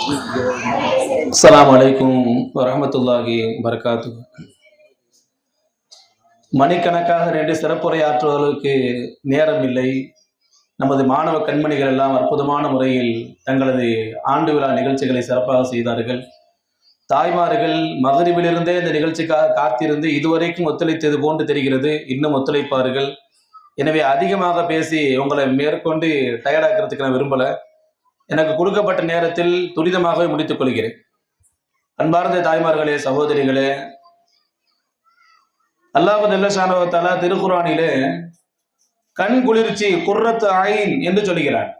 அஸ்லாம் வலைக்கும் வரமத்துல்லாஹி வரகாத்து மணிக்கணக்காக ரெண்டு சிறப்புரையாற்றுவதற்கு நேரம் இல்லை நமது மாணவ கண்மணிகள் எல்லாம் அற்புதமான முறையில் தங்களது ஆண்டு விழா நிகழ்ச்சிகளை சிறப்பாக செய்தார்கள். தாய்மார்கள் மகரிவிலிருந்தே இந்த நிகழ்ச்சிக்காக காத்திருந்து இதுவரைக்கும் ஒத்துழைத்தது போன்று தெரிகிறது. இன்னும் ஒத்துழைப்பார்கள். எனவே அதிகமாக பேசி உங்களை மேற்கொண்டு டயர்டாக்கிறதுக்கு நான் விரும்பலை. எனக்கு கொடுக்கப்பட்ட நேரத்தில் துரிதமாகவே முடித்துக் கொள்கிறேன். அன்பார்ந்த தாய்மார்களே சகோதரிகளே அல்லாஹ் நெல்லசானவத்தாலா திருக்குறானிலே கண் குளிர்ச்சி குர்ரத்து ஐன் என்று சொல்கிறார்.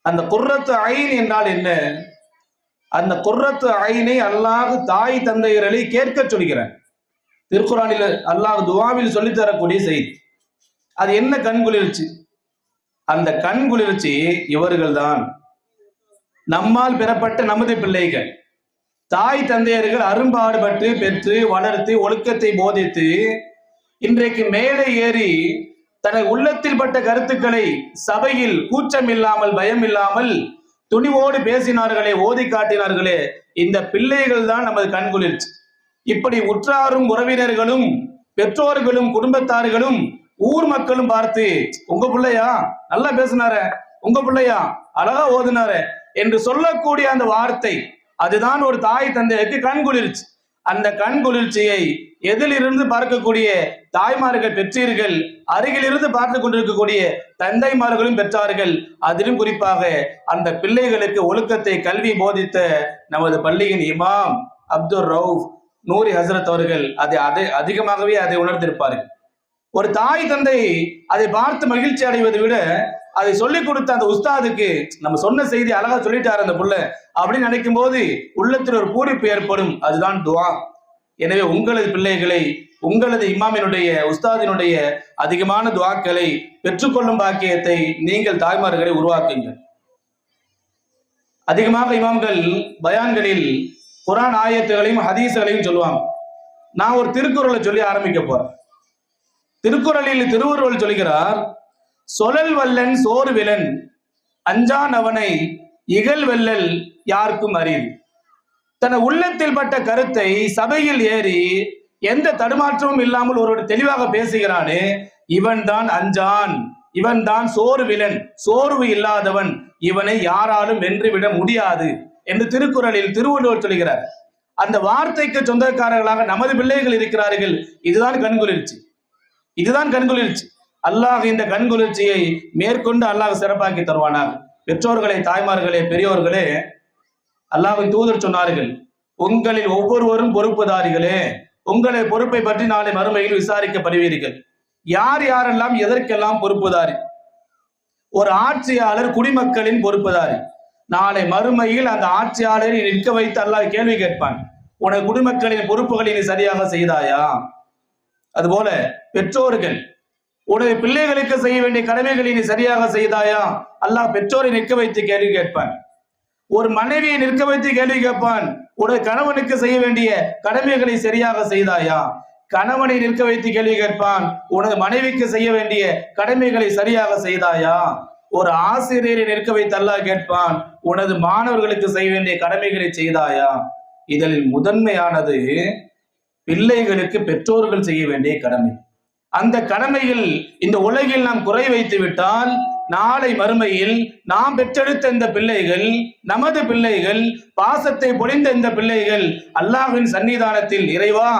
அந்த குர்ரத்து ஐன் என்றால் என்ன? அந்த குர்ரத்து ஐனை அல்லாஹ் தாய் தந்தையர்களை கேட்க சொல்கிறார். திருக்குறானில் அல்லாஹ் துவாவில் சொல்லித் தரக்கூடிய செய்தி. அது என்ன கண் குளிர்ச்சி? அந்த கண் குளிர்ச்சி இவர்கள்தான். நம்மால் பெறப்பட்ட நமது பிள்ளைகள். தாய் தந்தையர்கள் அரும்பாடுபட்டு பெற்று வளர்த்து ஒழுக்கத்தை போதித்து இன்றைக்கு மேலே ஏறி தனது உள்ளத்தில் பட்ட கருத்துக்களை சபையில் கூச்சம் இல்லாமல் பயம் இல்லாமல் துணிவோடு பேசினார்களே ஓதி காட்டினார்களே இந்த பிள்ளைகள் தான் நமது கண்குளிர்ச்சி இப்படி உற்றாரும் உறவினர்களும் பெற்றோர்களும் குடும்பத்தார்களும் ஊர் மக்களும் பார்த்து உங்க பிள்ளையா? நல்லா பேசினார. உங்க பிள்ளையா? அழகா ஓதுனாரே. என்று சொல்லக்கூடிய அந்த வார்த்தை அதுதான் ஒரு தாய் தந்தைக்கு கண் குளிர்ச்சி. அந்த கண் குளிர்ச்சியை எதிலிருந்து பார்க்கக்கூடிய தாய்மார்கள் பெற்றீர்கள் அருகிலிருந்து பார்த்து கொண்டிருக்கக்கூடிய தந்தைமார்களும் பெற்றார்கள். அதிலும் குறிப்பாக அந்த பிள்ளைகளுக்கு ஒழுக்கத்தை கல்வி போதித்த நமது பள்ளியின் இமாம் அப்துல் ரவுஃப் நூரி ஹசரத் அவர்கள் அதை அதை அதிகமாகவே அதை உணர்ந்திருப்பார்கள். ஒரு தாய் தந்தை அதை பார்த்து மகிழ்ச்சி அடைவதை விட அதை சொல்லிக் கொடுத்த அந்த உஸ்தாதுக்கு நம்ம சொன்ன செய்தி அழகா சொல்லிட்டாரு அந்த புள்ள. அப்படின்னு நினைக்கும் போது உள்ளத்தில் ஒரு பூரிப்பு ஏற்படும். அதுதான் துவா. எனவே உங்களது பிள்ளைகளை உங்களது இமாமினுடைய உஸ்தாதினுடைய அதிகமான துவாக்களை பெற்றுக்கொள்ளும் பாக்கியத்தை நீங்கள் தாய்மார்களை உருவாக்குங்கள். அதிகமாக இமாம்கள் பயான்களில் குரான் ஆயத்துகளையும் ஹதீஸ்களையும் சொல்லுவாங்க. நான் ஒரு திருக்குறளை சொல்லி ஆரம்பிக்க போறேன். திருக்குறளில் திருவள்ளுவர் சொல்கிறார் சொலல் வல்லன் சோறு விலன் அஞ்சான் அவனை இகழ் வெல்லல் யாருக்கும் அறிவு தன உள்ளத்தில் பட்ட கருத்தை சபையில் ஏறி எந்த தடுமாற்றமும் இல்லாமல் ஒருவர் தெளிவாக பேசுகிறானே இவன் தான் அஞ்சான் இவன் தான் சோறு விலன் சோர்வு இல்லாதவன் இவனை யாராலும் வென்றுவிட முடியாது என்று திருக்குறளில் திருவள்ளுவர் சொல்கிறார். அந்த வார்த்தைக்கு சொந்தக்காரர்களாக நமது பிள்ளைகள் இருக்கிறார்கள். இதுதான் கண்குளிர்ச்சி. இதுதான் கண்குளிர்ச்சி. அல்லாஹ் இந்த கண்குளிர்ச்சியை மேற்கொண்டு அல்லாஹ் சிறப்பாக்கி தருவானார் பெற்றோர்களே தாய்மார்களே பெரியோர்களே அல்லாஹ்வின் தூதர் சொன்னார்கள் உங்களில் ஒவ்வொருவரும் பொறுப்புதாரிகளே உங்களை பொறுப்பை பற்றி நாளை மறுமையில் விசாரிக்கப்படுவீர்கள். யார் யாரெல்லாம் எதற்கெல்லாம் பொறுப்புதாரி? ஒரு ஆட்சியாளர் குடிமக்களின் பொறுப்புதாரி. நாளை மறுமையில் அந்த ஆட்சியாளரை நிற்க வைத்து அல்லாஹ் கேள்வி கேட்பான் உனது குடிமக்களின் பொறுப்புகளை நீ சரியாக செய்தாயா? அதுபோல பெற்றோர்கள் உடைய பிள்ளைகளுக்கு செய்ய வேண்டிய கடமைகளை நீ சரியாக செய்தாயா? அல்லாஹ் பெற்றோரை நிற்க வைத்து கேள்வி கேட்பான். ஒரு மனைவியை நிற்க வைத்து கேள்வி கேட்பான். உடைய கணவனுக்கு செய்ய வேண்டிய கடமைகளை சரியாக செய்தாயா? கணவனை நிற்க வைத்து கேள்வி கேட்பான். உனது மனைவிக்கு செய்ய வேண்டிய கடமைகளை சரியாக செய்தாயா? ஒரு ஆசிரியரை நிற்க வைத்து அல்லாஹ் கேட்பான். உனது மாணவர்களுக்கு செய்ய வேண்டிய கடமைகளை செய்தாயா? இதில் முதன்மையானது பிள்ளைகளுக்கு பெற்றோர்கள் செய்ய வேண்டிய கடமை. அந்த கடமையில் இந்த உலகில் நாம் குறை வைத்து விட்டால் நாளை மறுமையில் நாம் பெற்றெடுத்த இந்த பிள்ளைகள் நமது பிள்ளைகள் பாசத்தை பொழிந்த இந்த பிள்ளைகள் அல்லாஹின் சன்னிதானத்தில் இறைவா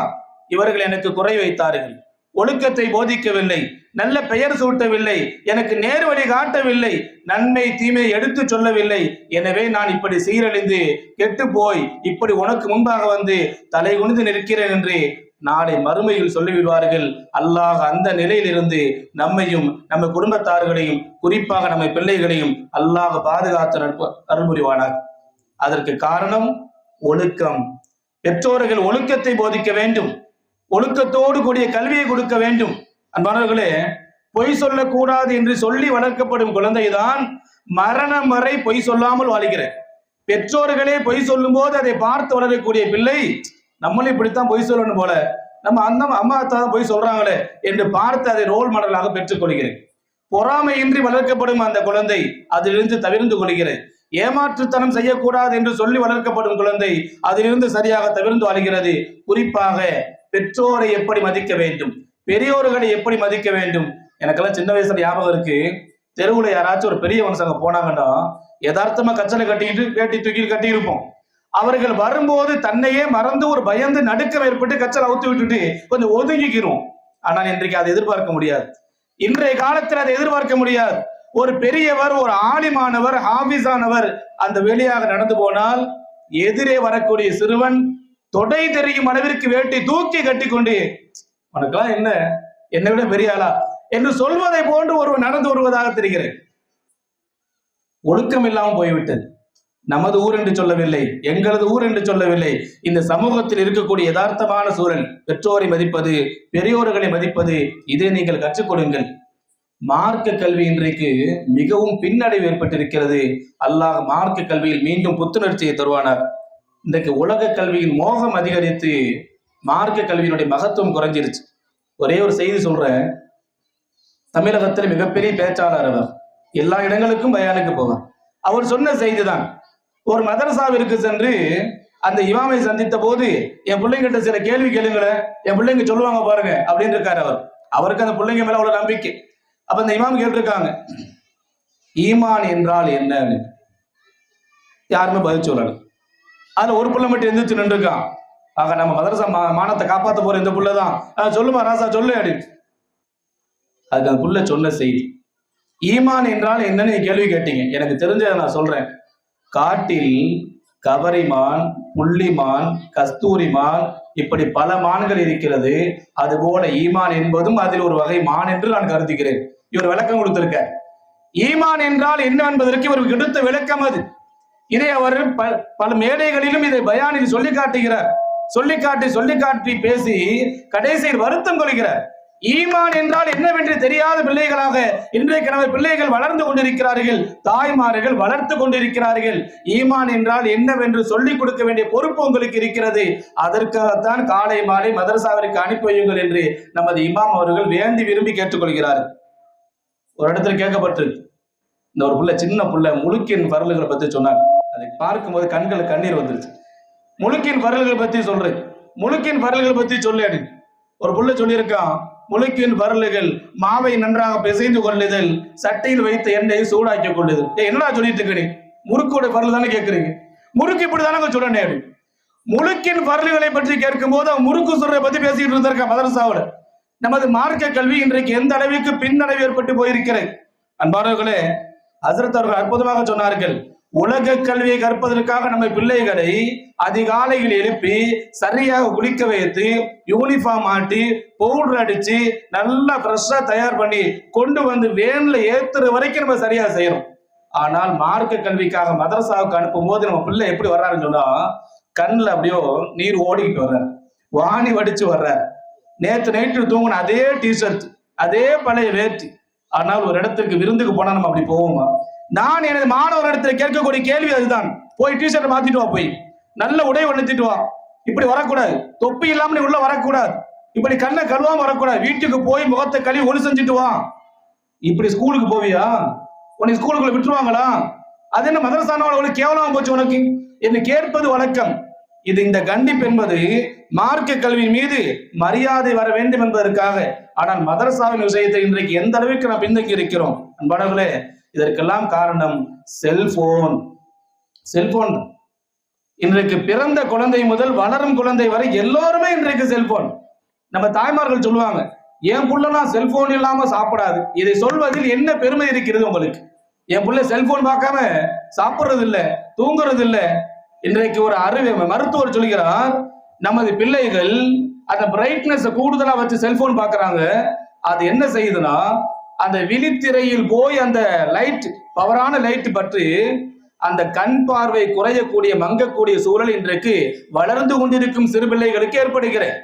இவர்கள் எனக்கு குறை வைத்தார்கள். ஒழுக்கத்தை போதிக்கவில்லை நல்ல பெயர் சூட்டவில்லை எனக்கு நேர் வழி காட்டவில்லை நன்மை தீமை எடுத்து சொல்லவில்லை. எனவே நான் இப்படி சீரழிந்து கெட்டு போய் இப்படி உனக்கு முன்பாக வந்து தலை குனிந்து நிற்கிறேன் என்று நாளை மறுமையில் சொல்லிவிடுவார்கள். அல்லாஹ் அந்த நிலையிலிருந்து நம்மையும் நம்ம குடும்பத்தார்களையும் குறிப்பாக நம்ம பிள்ளைகளையும் அல்லாஹ் பாதுகாத்து அருள்புரிவானார் அதற்கு காரணம் ஒழுக்கம். பெற்றோர்கள் ஒழுக்கத்தை போதிக்க வேண்டும். ஒழுக்கத்தோடு கூடிய கல்வியை கொடுக்க வேண்டும். அன்பானவர்களே பொய் சொல்லக்கூடாது என்று சொல்லி வளர்க்கப்படும் குழந்தைதான் மரணம் வரை பொய் சொல்லாமல் வாழ்கிற பெற்றோர்களே பொய் சொல்லும் போது அதை பார்த்து வளரக்கூடிய பிள்ளை நம்மளும் இப்படித்தான் பொய் சொல்லணும் போல. நம்ம அந்த அம்மா அத்தா தான் பொய் சொல்றாங்களே என்று பார்த்து அதை ரோல் மாடலாக பெற்றுக் கொள்கிறேன். பொறாமையின்றி வளர்க்கப்படும் அந்த குழந்தை அதிலிருந்து தவிர்ந்து கொள்கிறது ஏமாற்றுத்தனம் செய்யக்கூடாது என்று சொல்லி வளர்க்கப்படும் குழந்தை அதிலிருந்து சரியாக தவிர்ந்து வாழ்கிறது. குறிப்பாக பெற்றோரை எப்படி மதிக்க வேண்டும்? பெரியோர்களை எப்படி மதிக்க வேண்டும்? எனக்கெல்லாம் சின்ன வயசுல ஞாபகம் இருக்கு. தெருவுல யாராச்சும் ஒரு பெரிய மனுஷங்க போனாங்கன்னா யதார்த்தமா கச்சலை கட்டிக்கிட்டு வேட்டி தூக்கி கட்டி இருப்போம் அவர்கள் வரும்போது தன்னையே மறந்து ஒரு பயந்து நடுக்கம் ஏற்பட்டு கச்சல் அவுத்து விட்டுட்டு கொஞ்சம் ஒதுங்கிக்கிறோம். ஆனால் இன்றைக்கு அதை எதிர்பார்க்க முடியாது. இன்றைய காலத்தில் அதை எதிர்பார்க்க முடியாது. ஒரு பெரியவர் ஒரு ஆலிமானவர் ஹாபிஸானவர் அந்த வெளியாக நடந்து போனால் எதிரே வரக்கூடிய சிறுவன் தொடை தெரியும் அளவிற்கு வேட்டி தூக்கி கட்டி கொண்டு உனக்கெல்லாம் என்ன? என்னை விட பெரிய ஆளா? என்று சொல்வதை போன்று ஒருவர் நடந்து வருவதாக தெரிகிறது. ஒழுக்கம் இல்லாமல் போய்விட்டது. நமது ஊர் என்று சொல்லவில்லை எங்களது ஊர் என்று சொல்லவில்லை. இந்த சமூகத்தில் இருக்கக்கூடிய யதார்த்தமான சூழல் பெற்றோரை மதிப்பது பெரியோர்களை மதிப்பது இதை நீங்கள் கற்றுக்கொடுங்கள் மார்க்க கல்வி இன்றைக்கு மிகவும் பின்னடைவு ஏற்பட்டிருக்கிறது. அல்லாஹ் மார்க்க கல்வியில் மீண்டும் புத்துணர்ச்சியை தருவானார். இன்றைக்கு உலக கல்வியின் மோகம் அதிகரித்து மார்க்க கல்வியினுடைய மகத்துவம் குறைஞ்சிருச்சு. ஒரே ஒரு செய்தி சொல்றேன். தமிழகத்தில் மிகப்பெரிய பேச்சாளர் அவர். எல்லா இடங்களுக்கும் பயானுக்கு போவார். அவர் சொன்ன செய்தி தான் ஒரு மதரசாவிற்கு சென்று அந்த இமாமை சந்தித்த போது என் பிள்ளைங்கிட்ட சில கேள்வி கேளுங்களேன் என் பிள்ளைங்க சொல்லுவாங்க பாருங்க அப்படின்னு இருக்காரு அவர். அவருக்கு அந்த பிள்ளைங்க மேல அவ்வளவு நம்பிக்கை. அப்ப அந்த இமாம் கேட்டிருக்காங்க ஈமான் என்றால் என்னன்னு யாருமே பதில் சொல்லல. அதுல ஒரு பிள்ளை மட்டும் எந்திரிச்சு நின்றுருக்கான். ஆக நம்ம மதரசா மா- மானத்தை காப்பாத்த போற இந்த புள்ள தான் சொல்லுமா ராசா சொல்லு அப்படின்னு. அதுக்கு அந்த புள்ள சொன்ன செய்தி ஈமான் என்றால் என்னன்னு கேள்வி கேட்டீங்க. எனக்கு தெரிஞ்சதை நான் சொல்றேன். காட்டில் கவரிமான் புள்ளிமான் கஸ்தூரிமான் இப்படி பல மான்கள் இருக்கிறது. அதுபோல ஈமான் என்பதும் அதில் ஒரு வகை மான் என்று நான் கருதுகிறேன். இவர் விளக்கம் கொடுத்திருக்க ஈமான் என்றால் என்ன என்பதற்கு இவர் எடுத்த விளக்கம் அது. இதை அவர் பல மேடைகளிலும் இதை பயானில் சொல்லி காட்டுகிறார் சொல்லி காட்டி சொல்லி காட்டி பேசி கடைசியில் வருத்தம் கொள்கிறார். ஈமான் என்றால் என்னவென்று தெரியாத பிள்ளைகளாக இன்றைக்கு நமது பிள்ளைகள் வளர்ந்து கொண்டிருக்கிறார்கள் தாய்மார்கள் வளர்த்து கொண்டிருக்கிறார்கள். ஈமான் என்றால் என்னவென்று சொல்லிக் கொடுக்க வேண்டிய பொறுப்பு உங்களுக்கு இருக்கிறது. அதற்காகத்தான் காலை மாலை மதரசாவிற்கு அனுப்பி வையுங்கள் என்று நமது இமாம் அவர்கள் வேண்டி விரும்பி கேட்டுக்கொள்கிறார்கள் ஒரு இடத்துல கேட்கப்பட்டிருக்கு. இந்த ஒரு புள்ள சின்ன புள்ள முழுக்கின் வரல்களை பத்தி சொன்னாங்க. அதை பார்க்கும்போது கண்கள் கண்ணீர் வந்துருச்சு. முழுக்கின் வரல்கள் பத்தி சொல்றேன். முழுக்கின் வரல்கள் பத்தி சொல்லு ஒரு புள்ள சொல்லியிருக்கான் முழுக்கின் வரலுகள் மாவை நன்றாக பிசைந்து கொள்ளுதல் சட்டையில் வைத்த எண்ணெயை சூடாக்கி கொள்ளுதல். ஏய், என்னடா சொல்லிட்டு இருக்கிறேன் முறுக்கோட வரல் தானே கேட்குறீங்க முறுக்கு இப்படி தானே சொல்லணும் அப்படி. முழுக்கின் வரல்களை பற்றி கேட்கும் போது அவன் முறுக்கு சொல்றதை பத்தி பேசிட்டு இருந்திருக்க மதரசாவோட. நமது மார்க்க கல்வி இன்றைக்கு எந்த அளவிற்கு பின்னடைவு ஏற்பட்டு போயிருக்கிறது? அன்பானவர்களே அசரத் அவர்கள் அற்புதமாக சொன்னார்கள். உலக கல்வியை கற்பதற்காக நம்ம பிள்ளைகளை அதிகாலையில் எழுப்பி சரியாக குளிக்க வைத்து யூனிஃபார்ம் ஆட்டி பவுடர் அடிச்சு நல்லா ஃப்ரெஷ்ஷா தயார் பண்ணி கொண்டு வந்து வேன்ல ஏத்துற வரைக்கும் நம்ம சரியா செய்யறோம் ஆனால் மார்க்க கல்விக்காக மதரசாவுக்கு அனுப்பும் போது நம்ம பிள்ளை எப்படி வர்றாருன்னு சொன்னா கண்ணில் அப்படியோ நீர் ஓடிக்கிட்டு வர்றாரு. வாணி வடிச்சு வர்றாரு. நேற்று நைட்டு தூங்கின அதே டிஷர்ட் அதே பழைய வேட்டி. ஆனால் ஒரு இடத்துக்கு விருந்துக்கு போனா நம்ம அப்படி போவோமா? நான் எனது மாணவர் இடத்துல கேட்கக்கூடிய கேள்வி அதுதான். போய் டிஷர்ட் மாத்திட்டு வா போய். நல்ல உடை ஒழுத்திட்டு வா. இப்படி வரக்கூடாது. தொப்பி இல்லாம நீ உள்ள வரக்கூடாது. இப்படி கண்ணை கழுவாம வரக்கூடாது. வீட்டுக்கு போய் முகத்தை கழுவி ஒளி செஞ்சுட்டு வா. இப்படி ஸ்கூலுக்கு போவியா? உன்னை ஸ்கூலுக்குள்ள விட்டுருவாங்களா? அது என்ன மதரசானவளை உனக்கு கேவலமா போச்சு உனக்கு? என்று கேட்பது வழக்கம். இது இந்த கண்டிப்பு என்பது மார்க்க கல்வியின் மீது மரியாதை வர வேண்டும் என்பதற்காக. ஆனால் மதரசாவின் விஷயத்தை இன்றைக்கு எந்த அளவுக்கு நாம் பின்தங்கி இருக்கிறோம்? அன்பானவர்களே இதற்கெல்லாம் காரணம் செல்போன். செல்போன். இன்றைக்கு பிறந்த குழந்தை முதல் வளரும் குழந்தை வரை எல்லோருமே இன்றைக்கு செல்போன். நம்ம தாய்மார்கள் சொல்லுவாங்க என் புள்ளலாம் செல்போன் இல்லாம சாப்பிடாது. இதை சொல்வதில் என்ன பெருமை இருக்கிறது உங்களுக்கு? என் புள்ள செல்போன் பார்க்காம சாப்பிடுறது இல்ல தூங்குறது இல்ல இன்றைக்கு ஒரு அறிவு மருத்துவர் சொல்கிறார் நமது பிள்ளைகள் அந்த பிரைட்னஸ் கூடுதலா வச்சு செல்போன் பாக்குறாங்க அது என்ன செய்யுதுன்னா அந்த விழித்திரையில் போய் அந்த லைட் பவரான லைட் பற்றி அந்த கண் பார்வை குறையக்கூடிய மங்கக்கூடிய சூழல் இன்றைக்கு வளர்ந்து கொண்டிருக்கும் சிறு பிள்ளைகளுக்கு ஏற்படுகிறது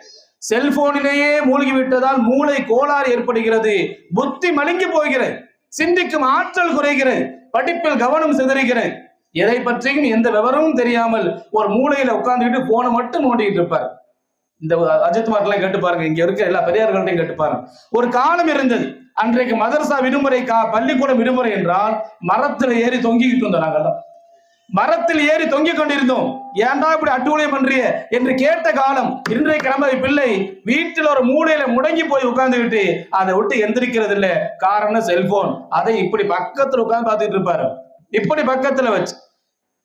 செல்போனிலேயே மூழ்கி விட்டதால் மூளை கோளாறு ஏற்படுகிறது. புத்தி மலிங்கி போகிறது சிந்திக்கும் ஆற்றல் குறைகிறது படிப்பில் கவனம் சிதறுகிறது எதை பற்றியும் எந்த விவரமும் தெரியாமல் ஒரு மூளையில உட்கார்ந்துக்கிட்டு போனை மட்டும் நோண்டிக்கிட்டு இருப்பார். இந்த அஜித் கேட்டு பாருங்க இங்க இருக்க எல்லா பெரியார்கள்ட்டையும் கேட்டு பாருங்க. ஒரு காலம் இருந்தது. அன்றைக்கு மதரசா விடுமுறை கா பள்ளிக்கூடம் விடுமுறை என்றால் மரத்துல ஏறி தொங்கிக்கிட்டு இருந்தோம் நாங்கெல்லாம். மரத்தில் ஏறி தொங்கிக் கொண்டிருந்தோம். ஏன்டா இப்படி அட்டூழியம் பண்றிய என்று கேட்ட காலம் இன்றைக்கு நமது பிள்ளை வீட்டில் ஒரு மூலையில முடங்கி போய் உட்கார்ந்துக்கிட்டு அதை விட்டு எந்திரிக்கிறது இல்ல. காரணம் செல்போன். அதை இப்படி பக்கத்துல உட்கார்ந்து பார்த்துட்டு இருப்பாரு. இப்படி பக்கத்துல வச்சு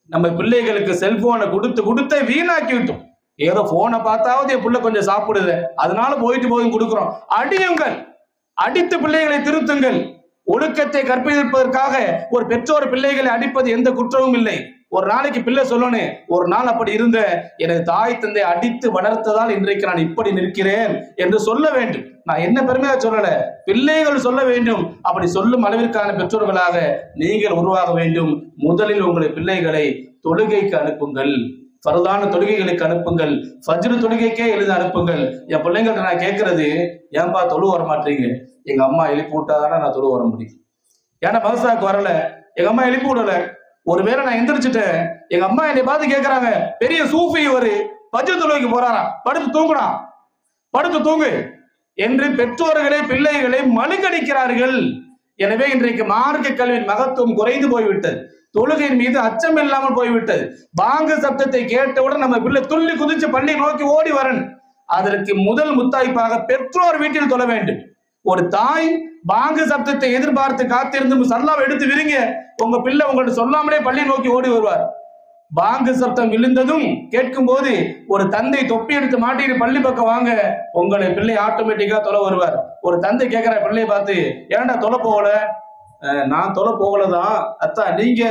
நம்ம பிள்ளைகளுக்கு செல்போனை கொடுத்து கொடுத்த வீணாக்கி விட்டோம் ஏதோ போனை பார்த்தாவது என் பிள்ளை கொஞ்சம் சாப்பிடுது. அதனால போயிட்டு போதும் கொடுக்குறோம். அடியுங்கள். அடித்து பிள்ளைகளை திருத்துங்கள். ஒழுக்கத்தை கற்பிப்பதற்காக ஒரு பெற்றோர் பிள்ளைகளை அடிப்பது எந்த குற்றமும் இல்லை. ஒரு நாளைக்கு பிள்ளை சொல்லணும் ஒரு நாள் அப்படி இருந்த எனது தாய் தந்தை அடித்து வளர்த்ததால் இன்றைக்கு நான் இப்படி நிற்கிறேன் என்று சொல்ல வேண்டும். நான் என்ன பெருமையா சொல்லல. பிள்ளைகள் சொல்ல வேண்டும். அப்படி சொல்லும் அளவிற்கான பெற்றோர்களாக நீங்கள் உருவாக வேண்டும். முதலில் உங்கள் பிள்ளைகளை தொழுகைக்கு அனுப்புங்கள். ஃபரதான தொழுகைகளுக்கு அனுப்புங்கள். ஃபஜ்ரு தொழுகைக்கே எழுத அனுப்புங்கள். என் பிள்ளைங்கள்ட்ட நான் கேட்கறது ஏன்பா தொழு வர மாட்டீங்க? எங்க அம்மா எழுப்பி விட்டாதானே நான் தொழு வர முடியும். ஏன்னா மதசாக்கு வரல. எங்க அம்மா எழுப்பி விடல. ஒருவேளை நான் எந்திரிச்சிட்டேன். எங்க அம்மா என்னை பார்த்து கேட்கறாங்க பெரிய சூஃபி இவரு. பஜ்ரு தொழுகைக்கு போறாரா? படுத்து தூங்குடா. படுத்து தூங்கு. என்று பெற்றோர்களை பிள்ளைகளை மழுங்கடிக்கிறார்கள். எனவே இன்றைக்கு மார்க்க கல்வியின் மகத்துவம் குறைந்து போய்விட்டது. தொழுகையின் மீது அச்சம் இல்லாமல் போய்விட்டது. பாங்கு சப்தத்தை கேட்டவுடன் நம்ம பிள்ளை துள்ளி குதிச்சு பள்ளி நோக்கி ஓடி வரணும் அதற்கு முதல் முத்தாய்ப்பாக பெற்றோர் வீட்டில் தொழ வேண்டும். ஒரு தாய் பாங்கு சப்தத்தை எதிர்பார்த்து காத்திருந்து சல்லாவை எடுத்து விரிங்க உங்க பிள்ளை உங்கள்ட்ட சொல்லாமலே பள்ளி நோக்கி ஓடி வருவார். பாங்கு சப்தம் விழுந்ததும் கேட்கும் போது ஒரு தந்தை தொப்பி எடுத்து மாட்டிட்டு பள்ளி பக்கம் வாங்க. உங்களை பிள்ளை ஆட்டோமேட்டிக்கா தொலை வருவார். ஒரு தந்தை கேட்கிற பிள்ளையை பார்த்து ஏன்டா தொலை போகல? நான் தொலை போகலதான் அத்தா நீங்க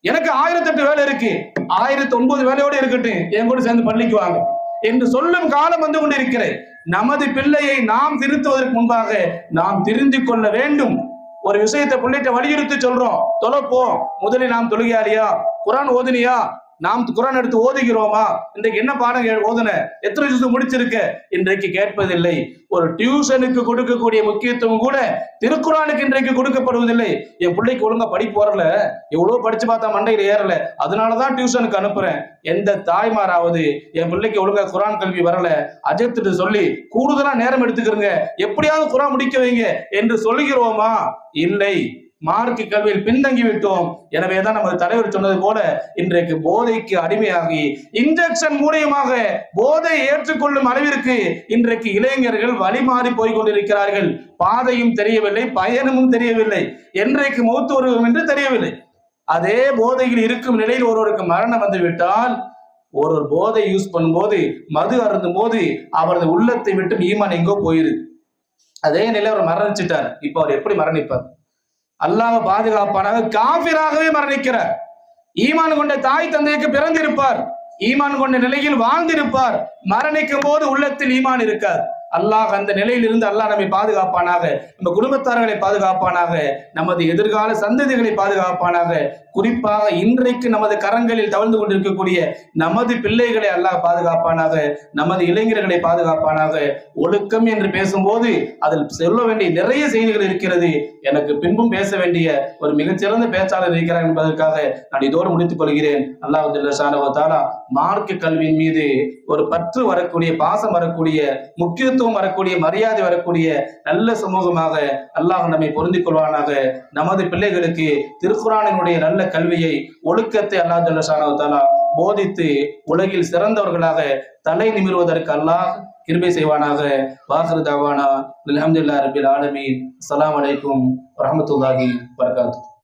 எனக்கு ஆயிரத்தெட்டு வேலை இருக்கு. ஆயிரத்தி ஒன்பது வேலையோட இருக்கட்டும். என் கூட சேர்ந்து பள்ளிக்கு வாங்க. என்று சொல்லும் காலம் வந்து கொண்டிருக்கிறேன் நமது பிள்ளையை நாம் திருத்துவதற்கு முன்பாக நாம் தெரிந்து கொள்ள வேண்டும். ஒரு விஷயத்தை பிள்ளைகிட்ட வலியுறுத்தி சொல்றோம். தொலைப்போம் முதலில் நாம் தொழுகையாளியா? குரான் ஓதுனியா? நாம் குரான் எடுத்து ஓதுகிறோமா? இன்றைக்கு என்ன பாடம் ஓதுன? எத்தனை ஜூஸ் முடிச்சிருக்க? இன்றைக்கு கேட்பதில்லை. ஒரு டியூஷனுக்கு கொடுக்கக்கூடிய முக்கியத்துவம் கூட திருக்குறானுக்கு இன்றைக்கு கொடுக்கப்படுவதில்லை. என் பிள்ளைக்கு ஒழுங்கா படிப்பு வரல. எவ்வளவு படிச்சு பார்த்தா மண்டையில ஏறல. அதனாலதான் டியூஷனுக்கு அனுப்புறேன். எந்த தாய்மாராவது என் பிள்ளைக்கு ஒழுங்கா குரான் கல்வி வரல. அஜத்துட்டு சொல்லி கூடுதலா நேரம் எடுத்துக்கிறங்க. எப்படியாவது குரான் முடிக்க வைங்க. என்று சொல்லுகிறோமா? இல்லை. மார்க்கு கல்வியில் பின்தங்கி விட்டோம். எனவேதான் நமது தலைவர் சொன்னது போல இன்றைக்கு போதைக்கு அடிமையாகி இன்ஜெக்ஷன் மூலியமாக போதை ஏற்றுக்கொள்ளும் அளவிற்கு இன்றைக்கு இளைஞர்கள் வழிமாறி போய் கொண்டிருக்கிறார்கள் பாதையும் தெரியவில்லை பயணமும் தெரியவில்லை. என்றைக்கு மௌத்து வருவோம் என்று தெரியவில்லை. அதே போதையில் இருக்கும் நிலையில் ஒருவருக்கு மரணம் வந்துவிட்டால் ஒரு போதை யூஸ் பண்ணும்போது மது அருந்தும் போது அவரது உள்ளத்தை விட்டு ஈமான் எங்கோ போயிருது அதே நிலை அவர் மரணிச்சிட்டார். இப்போ அவர் எப்படி மரணிப்பார்? அல்லாஹ் பாதுகாப்பானாக காபிராகவே மரணிக்கிறார். ஈமான் கொண்ட தாய் தந்தைக்கு பிறந்திருப்பார். ஈமான் கொண்ட நிலையில் வாழ்ந்திருப்பார். மரணிக்கும் போது உள்ளத்தில் ஈமான் இருக்காது. அல்லாஹ் அந்த நிலையிலிருந்து அல்லாஹ் நம்மை பாதுகாப்பானாக நம்ம குடும்பத்தார்களை பாதுகாப்பானாக நமது எதிர்கால சந்ததிகளை பாதுகாப்பானாக குறிப்பாக இன்றைக்கு நமது கரங்களில் தவழ்ந்து கொண்டிருக்கக்கூடிய நமது பிள்ளைகளை அல்லாஹ் பாதுகாப்பானாக நமது இளைஞர்களை பாதுகாப்பானாக. ஒழுக்கம் என்று பேசும்போது அதில் சொல்ல வேண்டிய நிறைய செய்திகள் இருக்கிறது. எனக்கு பின்பும் பேச வேண்டிய ஒரு மிகச்சிறந்த பேச்சாளர் இருக்கிறார் என்பதற்காக நான் இதோடு முடித்துக் கொள்கிறேன். அல்லாஹ் தாலா மார்க்க கல்வியின் மீது ஒரு பற்று வரக்கூடிய பாசம் வரக்கூடிய முக்கியத்துவம் வரக்கூடிய மரியாதை வரக்கூடிய நல்ல சமூகமாக அல்லாஹ் நம்மை பொருந்திக் கொள்வானாக. நமது பிள்ளைகளுக்கு திருக்குறானினுடைய நல்ல கல்வியை ஒழுக்கத்தை அல்லா ஜல்லஷானு போதித்து உலகில் சிறந்தவர்களாக தலை நிமிர்வதற்கு அல்லாஹ் கிருபை செய்வானாக. வாசரு தாவானா அலமதுல்லா ரபில் ஆலமீன். அஸ்ஸலாமு வலைக்கும் வரமத்துல்லாஹி வரகாத்து